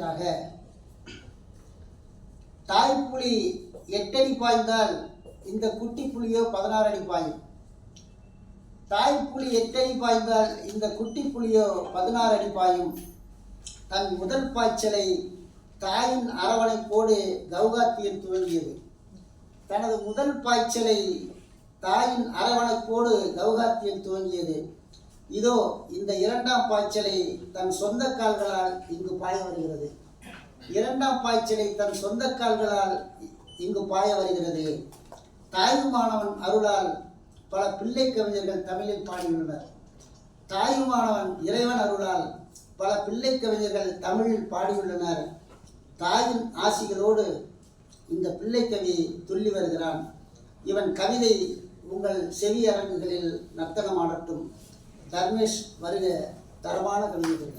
வருகிறாக தாய்ப்புலி எட்டடி பாய்ந்தால் இந்த குட்டி புலியோ பதினாறு அடி பாயும். தாய்ப்புலி எட்டடி பாய்ந்தால் இந்த குட்டி புலியோ பதினாறு அடி பாயும். தன் முதல் பாய்ச்சலை தாயின் அரவணைப்போடு கவுகாத்தியில் துவங்கியது. தனது முதல் பாய்ச்சலை தாயின் அரவணைப்போடு கௌகாத்தியில் துவங்கியது. இதோ இந்த இரண்டாம் பாய்ச்சலை தன் சொந்த கால்களால் இங்கு பாய வருகிறது. இரண்டாம் பாய்ச்சலை தன் சொந்த கால்களால் இங்கு பாய வருகிறது. தாயுமானவன் அருளால் பல பிள்ளை கவிஞர்கள் தமிழில் பாடியுள்ளனர். தாயுமானவன் இறைவன் அருளால் பல பிள்ளை கவிஞர்கள் தமிழில் பாடியுள்ளனர். தாயின் ஆசிகளோடு இந்த பிள்ளை கவி துள்ளி வருகிறான். இவன் கவிதை உங்கள் செவி அரங்குகளில் நர்த்தனமாடட்டும். தர்மேஷ் வருக தரமான கவிதைகள்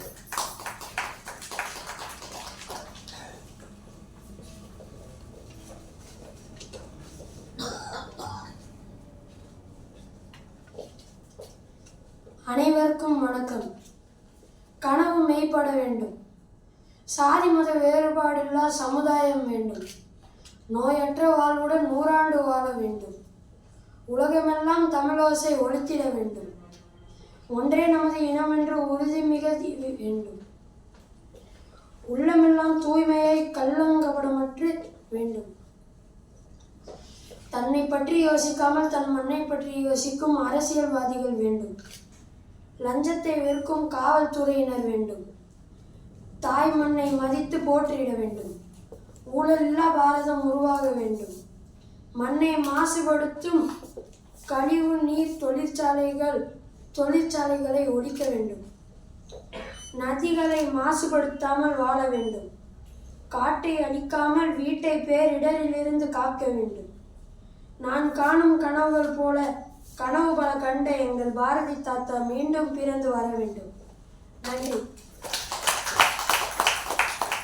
அனைவருக்கும் வணக்கம். கனவு மெய்ப்பட வேண்டும். சாதி மத வேறுபாடில்லா சமுதாயம் வேண்டும். நோயற்ற வாழ்வுடன் நூறாண்டு வாழ வேண்டும். உலகமெல்லாம் தமிழோசை ஒழித்திட வேண்டும். ஒன்றே நமது இனம் என்ற உறுதி உறுதிமிக வேண்டும். உள்ளமெல்லாம் தூய்மையை கள்ளங்கபடமற்று வேண்டும். தன்னை பற்றி யோசிக்காமல் தன் மண்ணை பற்றி யோசிக்கும் அரசியல்வாதிகள் வேண்டும். லஞ்சத்தை வெறுக்கும் காவல்துறையினர் வேண்டும். தாய் மண்ணை மதித்து போற்றிட வேண்டும். ஊழலில்லா பாரதம் உருவாக வேண்டும். மண்ணை மாசுபடுத்தும் கழிவு நீர் தொழிற்சாலைகள் தொழிற்சாலைகளை ஒழிக்க வேண்டும். நதிகளை மாசுபடுத்தாமல் வாழ வேண்டும். காட்டை அழிக்காமல் வீட்டை பேரிடரிலிருந்து காக்க வேண்டும். நான் காணும் கனவுகள் போல கனவு பல கண்ட எங்கள் பாரதி தாத்தா மீண்டும் பிறந்து வர வேண்டும். நன்றி.